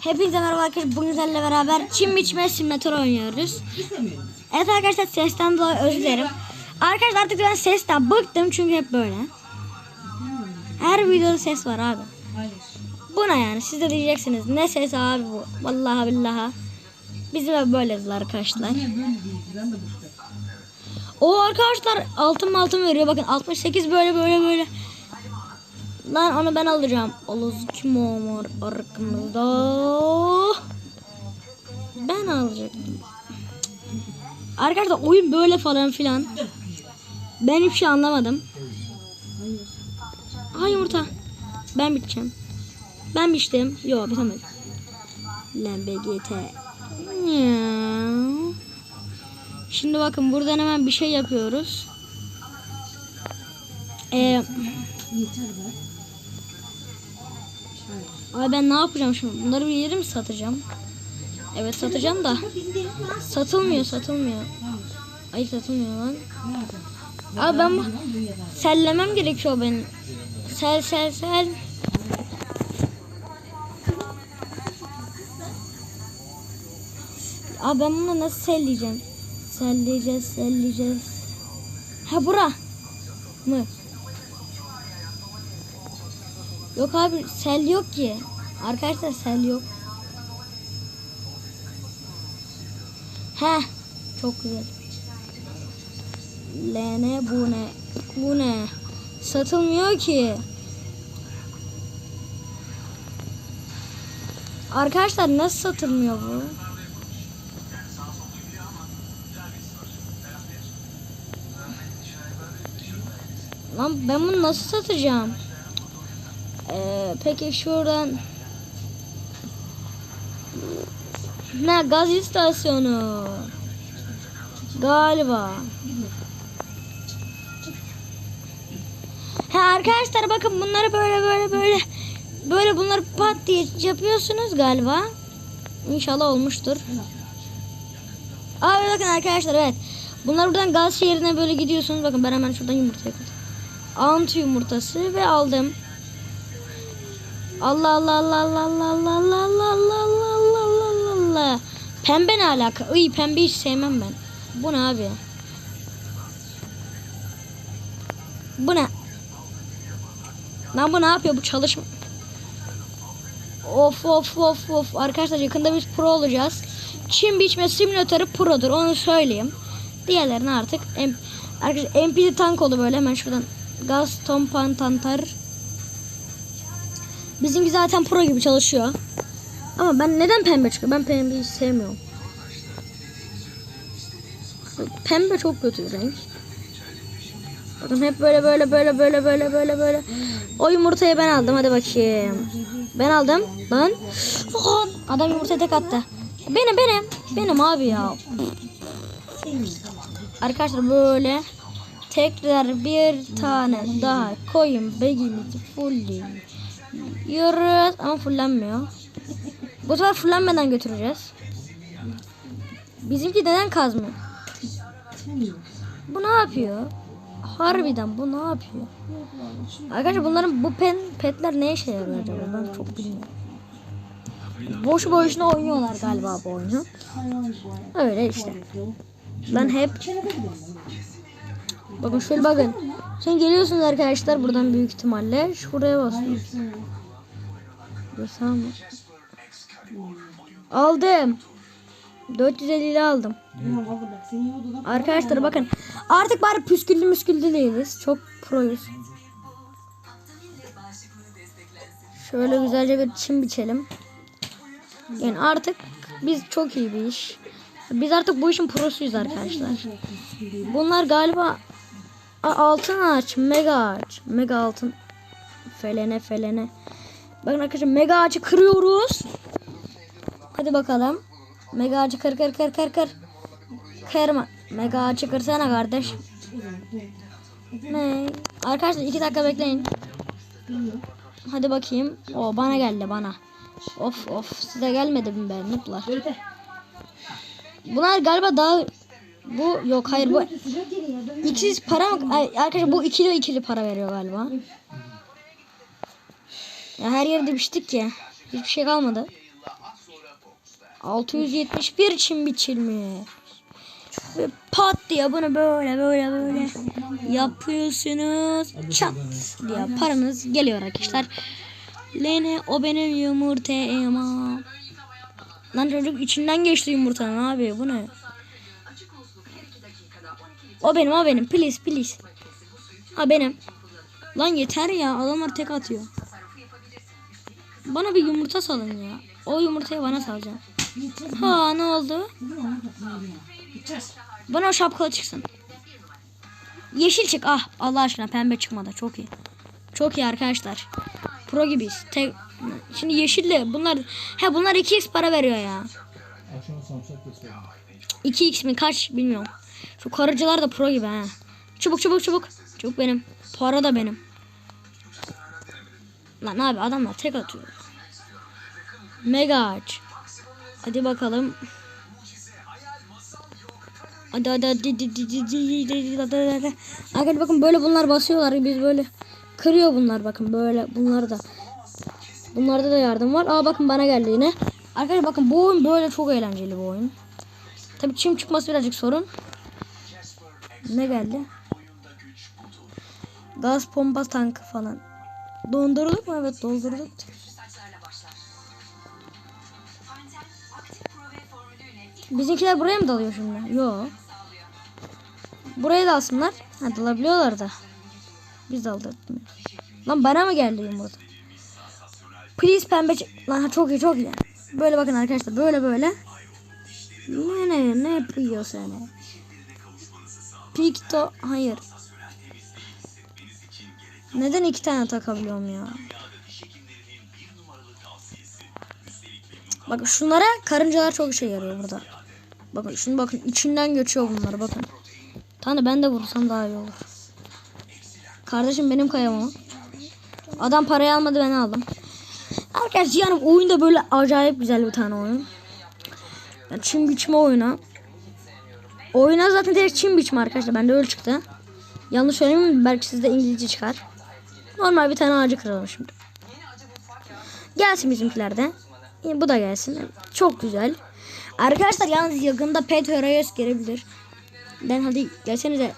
Hepinize merhaba arkadaşlar. Bugün sizlerle beraber çim biçme simülatör oynuyoruz. Evet arkadaşlar sesten dolayı özür dilerim. Arkadaşlar artık ben sesten bıktım çünkü hep böyle. Her videoda ses var abi. Hayır. Bu ne yani? Siz de diyeceksiniz. Ne ses abi bu? Vallahi billahi. Bizim ev böyledir arkadaşlar. O arkadaşlar altın altın veriyor. Bakın 68 böyle böyle böyle. Lan onu ben alacağım. Oluz kim olur arkamızda? Ben alacaktım. Arkadaşlar oyun böyle falan filan. Ben hiçbir şey anlamadım. Hayır. Ha yumurta. Ben biteceğim. Ben biçtim. Yok bitemedim. Lan BGT. Şimdi bakın buradan hemen bir şey yapıyoruz. Ee, Yeter be. Hayır. Abi ben ne yapacağım şimdi? Bunları bir yere mi satacağım? Evet satacağım da. Satılmıyor satılmıyor. Ay satılmıyor lan. Abi ben bu- sellemem gerekiyor benim. Sel sel sel. Abi ben bunu nasıl selleyeceğim? Selleyeceğiz, selleyeceğiz. Ha bura mı? Yok abi sel yok ki. Arkadaşlar sel yok. He çok güzel. Lene bu ne? Bu ne? Satılmıyor ki. Arkadaşlar nasıl satılmıyor bu? Lan ben bunu nasıl satacağım? Ee, peki şuradan ne gaz istasyonu galiba. Ha arkadaşlar bakın bunları böyle böyle böyle böyle bunları pat diye yapıyorsunuz galiba. İnşallah olmuştur. Abi bakın arkadaşlar evet. Bunlar buradan gaz şehrine böyle gidiyorsunuz. Bakın ben hemen şuradan yumurta yakaladım. Ant yumurtası ve aldım. Allah Allah Allah Allah Allah Allah Allah Allah Allah Allah Allah Allah Allah Pembe ne alaka? Iy pembe hiç sevmem ben. Bu ne abi? Bu ne? Lan bu ne yapıyor? Bu çalışma. Of of of of. Arkadaşlar yakında biz pro olacağız. Çim biçme simülatörü produr. Onu söyleyeyim. Diğerlerini artık Arkadaşlar MPD tank oldu böyle hemen şuradan. Gaz tompan tantar. Bizimki zaten pro gibi çalışıyor. Ama ben neden pembe çıkıyor? Ben pembeyi sevmiyorum. Pembe çok kötü renk. Bakın hep böyle böyle böyle böyle böyle böyle böyle. O yumurtayı ben aldım. Hadi bakayım. Ben aldım. Lan. Lan. Adam yumurtayı tek attı. Benim benim. Benim abi ya. Arkadaşlar böyle tekrar bir tane daha koyun begimizi fulliyoruz ama fullenmiyor. Bu sefer fullenmeden götüreceğiz. Bizimki neden kazmıyor? Bu ne yapıyor? Harbiden bu ne yapıyor? Arkadaşlar bunların bu pen petler ne işe yarıyor acaba? Ben çok bilmiyorum. Boşu boşuna oynuyorlar galiba bu oyunu. Öyle işte. Ben hep bakın şöyle bakın. Sen geliyorsunuz arkadaşlar buradan büyük ihtimalle şuraya basıyorsunuz. Görsem mi? Aldım. 450 ile aldım. Arkadaşlar bakın. Artık bari püsküllü müsküllü değiliz. Çok proyuz. Şöyle güzelce bir çim biçelim. Yani artık biz çok iyi bir iş. Biz artık bu işin prosuyuz arkadaşlar. Bunlar galiba Altın ağaç, mega ağaç, mega altın. Felene felene. Bakın arkadaşlar mega ağacı kırıyoruz. Hadi bakalım. Mega ağacı kır kır kır kır kır. Kırma. Mega ağacı kırsana kardeş. Ne? Arkadaşlar iki dakika bekleyin. Hadi bakayım. O bana geldi bana. Of of size gelmedi mi be nutlar. Böyle Bunlar galiba daha bu yok hayır bu sıcak geliyor. Böyle İkisi para mı? Ay, Arkadaşlar bu ikili ikili para veriyor galiba. Ya her yerde biçtik ki. Hiçbir şey kalmadı. az sonra Fox'ta. 671 için biçilmiş. Ve pat diye bunu böyle böyle böyle yapıyorsunuz. Çat diye paranız geliyor arkadaşlar. Lene o benim yumurtama. Lan çocuk içinden geçti yumurtanın abi bu ne? O benim o benim please please. Ha benim. Lan yeter ya adamlar tek atıyor. Bana bir yumurta salın ya. O yumurtayı bana salacağım. Ha ne oldu? Bana o şapkalı çıksın. Yeşil çık. Ah Allah aşkına pembe çıkmadı. Çok iyi. Çok iyi arkadaşlar. Pro gibiyiz. Tek... Şimdi yeşille bunlar... He bunlar 2x para veriyor ya. Akşam samsak keselim. 2x mi kaç bilmiyorum. Şu karıcılar da pro gibi ha. Çubuk çubuk çubuk. Çubuk benim. Para da benim. Lan abi adamlar tek atıyor. Mega aç. Hadi bakalım. Hadi hadi hadi hadi Arkadaşlar bakın böyle bunlar basıyorlar biz böyle kırıyor bunlar bakın böyle bunlar da bunlarda da yardım var. Aa bakın bana geldi yine. Arkadaşlar bakın bu oyun böyle çok eğlenceli bu oyun. Tabii çim çıkması birazcık sorun. Ne geldi? Gaz pompa tankı falan. Dondurduk mu? Evet doldurduk. Bizimkiler buraya mı dalıyor şimdi? Yok. Buraya dalsınlar. Ha dalabiliyorlar da. Biz daldırtmıyoruz. Lan bana mı geldi yumurta? Please pembe Lan çok iyi çok iyi. Böyle bakın arkadaşlar böyle böyle. Ne ne ne yapıyor seni? Pikto hayır. Neden iki tane takabiliyorum ya? Bakın şunlara karıncalar çok işe yarıyor burada. Bakın şunu bakın içinden geçiyor bunlar bakın. Tanrı ben de vursam daha iyi olur. Kardeşim benim kayamam. Adam parayı almadı ben aldım. Arkadaşlar yani oyunda böyle acayip güzel bir tane oyun. Yani çim biçme oyunu. Oyuna zaten direkt çim biçme arkadaşlar. Bende öyle çıktı. Yanlış söyleyeyim mi? Belki sizde İngilizce çıkar. Normal bir tane ağacı kıralım şimdi. Gelsin bizimkiler de. İyi, Bu da gelsin. Çok güzel. Arkadaşlar yalnız yakında Pet Heroes gelebilir. Ben hadi gelsenize.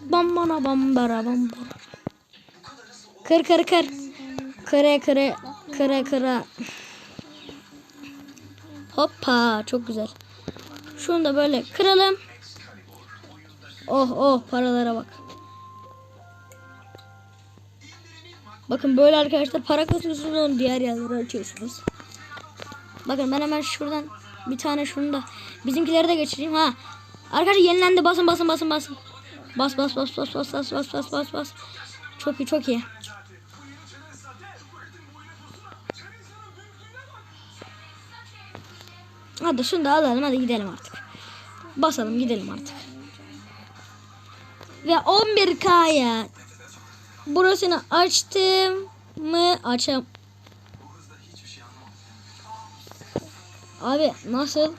Bam bana bam bara bam bara. Kır kır kır. Kıre kıre kıre kıre. Hoppa çok güzel. Şunu da böyle kıralım. Oh oh paralara bak. Bakın böyle arkadaşlar para kasıyorsunuz diğer yerlere açıyorsunuz. Bakın ben hemen şuradan bir tane şunu da bizimkileri de geçireyim ha. Arkadaşlar yenilendi basın basın basın basın. Bas bas bas bas bas bas bas bas bas bas. Çok iyi çok iyi. Hadi şunu da alalım hadi gidelim artık. Basalım gidelim artık. Ve 11K'ya burasını açtım mı açam. Abi nasıl?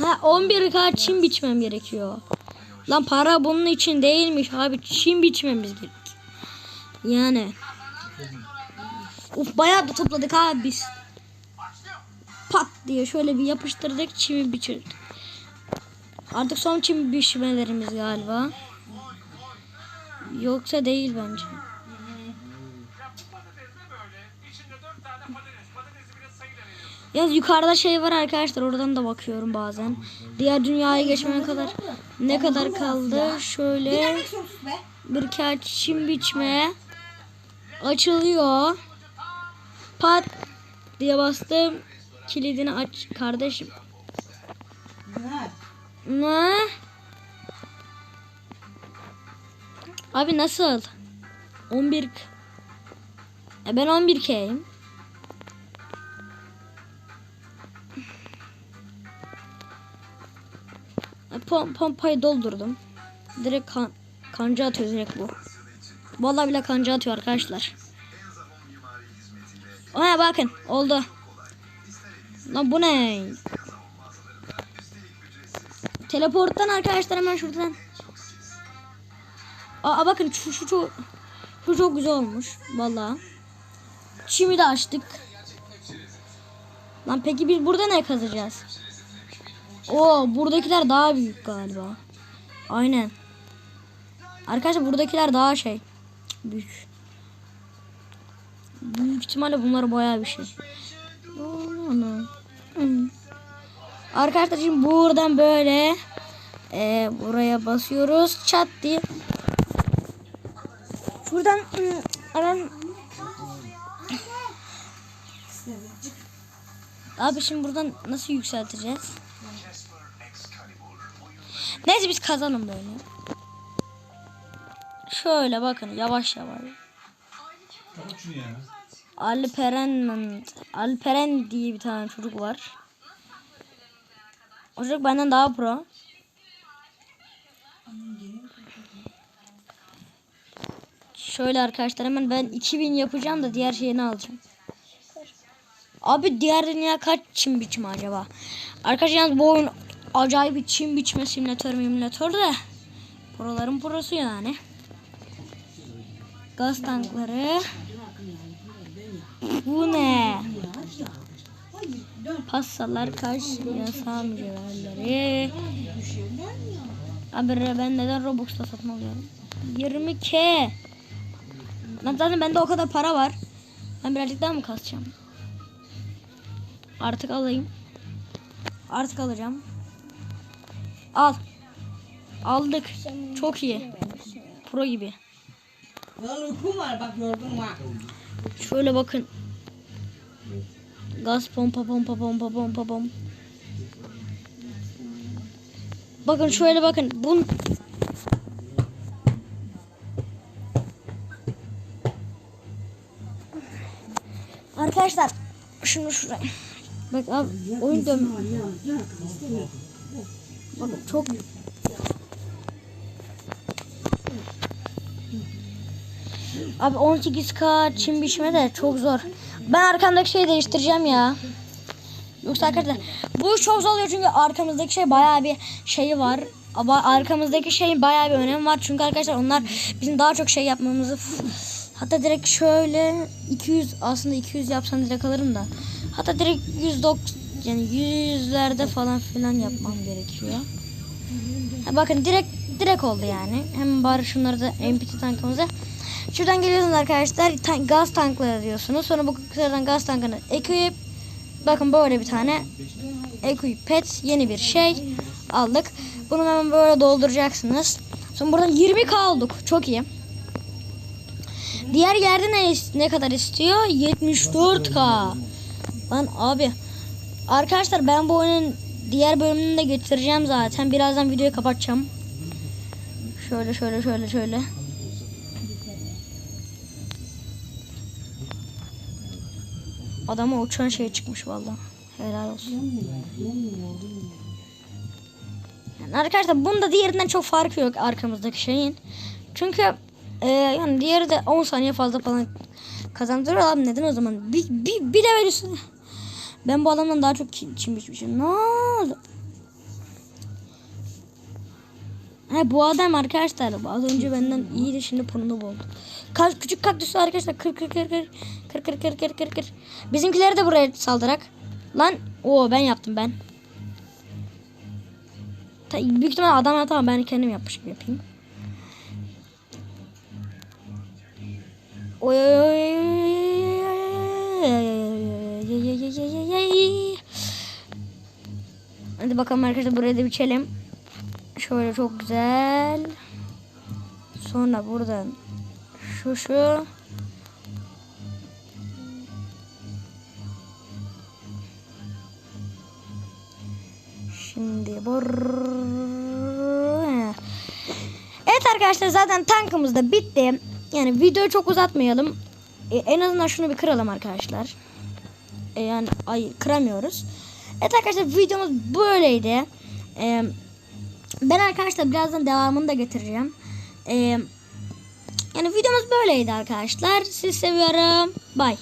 Ha 11K çim biçmem gerekiyor. Lan para bunun için değilmiş abi çim biçmemiz gerek. Yani. Uf bayağı da topladık abi biz. Diye şöyle bir yapıştırdık çimi biçirdik. Artık son çim biçmelerimiz galiba. Yoksa değil bence. Yalnız yukarıda şey var arkadaşlar oradan da bakıyorum bazen. Diğer dünyaya geçmene kadar ne kadar kaldı? Şöyle birkaç çim biçme açılıyor. Pat diye bastım. Kilidini aç kardeşim. Ha. Ne? Abi nasıl? 11 k- e ben 11K'yim. E, Pom pompayı doldurdum. Direkt kan kanca atıyor direkt bu. Vallahi bile kanca atıyor arkadaşlar. Ona bakın oldu. Lan bu ne? Teleporttan arkadaşlar hemen şuradan. Aa bakın şu, şu çok şu çok güzel olmuş vallahi. Çimi de açtık. Lan peki biz burada ne kazacağız? Oo buradakiler daha büyük galiba. Aynen. Arkadaşlar buradakiler daha şey. Büyük. Büyük ihtimalle bunlar bayağı bir şey. Ana. Hı. Arkadaşlar şimdi buradan böyle e, buraya basıyoruz. Çat diye. Şuradan ı, aran Abi şimdi buradan nasıl yükselteceğiz? Neyse biz kazanım böyle. Şöyle bakın yavaş yavaş. Şunu ya. Alperen Alperen diye bir tane çocuk var. O çocuk benden daha pro. Şöyle arkadaşlar hemen ben 2000 yapacağım da diğer şeyini alacağım. Abi diğer dünya kaç çim biçimi acaba? Arkadaşlar yalnız bu oyun acayip bir çim biçme simülatör simülatör de. Proların prosu yani. Gaz tankları. Bu ne? Pastalar kaç yasal mücevherleri. Abi ben neden Robux'ta satın alıyorum? 20k. Lan zaten bende o kadar para var. Ben birazcık daha mı kasacağım? Artık alayım. Artık alacağım. Al. Aldık. Çok iyi. Pro gibi. Lan uykum var bak yorgun var. Şöyle bakın. Gaz pompa pompa pompa pompa pom. Bakın şöyle bakın. Bun Arkadaşlar şunu şuraya. Bak abi oyun dön. Bakın çok Abi 18k çim biçme de çok zor. Ben arkamdaki şeyi değiştireceğim ya. Yoksa arkadaşlar bu çok zor oluyor çünkü arkamızdaki şey bayağı bir şeyi var. Ama arkamızdaki şeyin bayağı bir önemi var. Çünkü arkadaşlar onlar bizim daha çok şey yapmamızı hatta direkt şöyle 200 aslında 200 yapsam direkt alırım da. Hatta direkt 190 yani yüzlerde falan filan yapmam gerekiyor. Ha, bakın direkt direkt oldu yani. Hem bari şunları da MPT tankımıza. Şuradan geliyorsunuz arkadaşlar. Tank, gaz tankları diyorsunuz. Sonra bu sıradan gaz tankını equip. Bakın böyle bir tane equip pet yeni bir şey aldık. Bunu hemen böyle dolduracaksınız. Sonra buradan 20k aldık. Çok iyi. Diğer yerde ne ne kadar istiyor? 74k. Lan abi. Arkadaşlar ben bu oyunun diğer bölümünü de getireceğim zaten. Birazdan videoyu kapatacağım. Şöyle şöyle şöyle şöyle. Adama uçan şey çıkmış vallahi. Helal olsun. Yani arkadaşlar bunda diğerinden çok farkı yok arkamızdaki şeyin. Çünkü e, yani diğeri de 10 saniye fazla falan kazandırıyor abi neden o zaman? Bir, bir, bir level üstüne. Ben bu adamdan daha çok çim çim biçmişim. Ne oldu? He bu adam arkadaşlar az önce benden iyiydi şimdi pırını oldu. Ka küçük kaktüsü arkadaşlar kır kır kır kır kır kır kır kır kır kır. Bizimkileri de buraya saldırak. Lan o ben yaptım ben. Ta, büyük ihtimalle adam hata ben kendim yapmış gibi yapayım. Oy oy oy Hadi bakalım arkadaşlar buraya da biçelim. Şöyle çok güzel. Sonra buradan şu şu. Şimdi bor. Evet arkadaşlar zaten tankımız da bitti. Yani videoyu çok uzatmayalım. E, en azından şunu bir kıralım arkadaşlar. E, yani ay kıramıyoruz. Evet arkadaşlar videomuz böyleydi. E, ben arkadaşlar birazdan devamını da getireceğim. E, yani videomuz böyleydi arkadaşlar. Sizi seviyorum. Bye.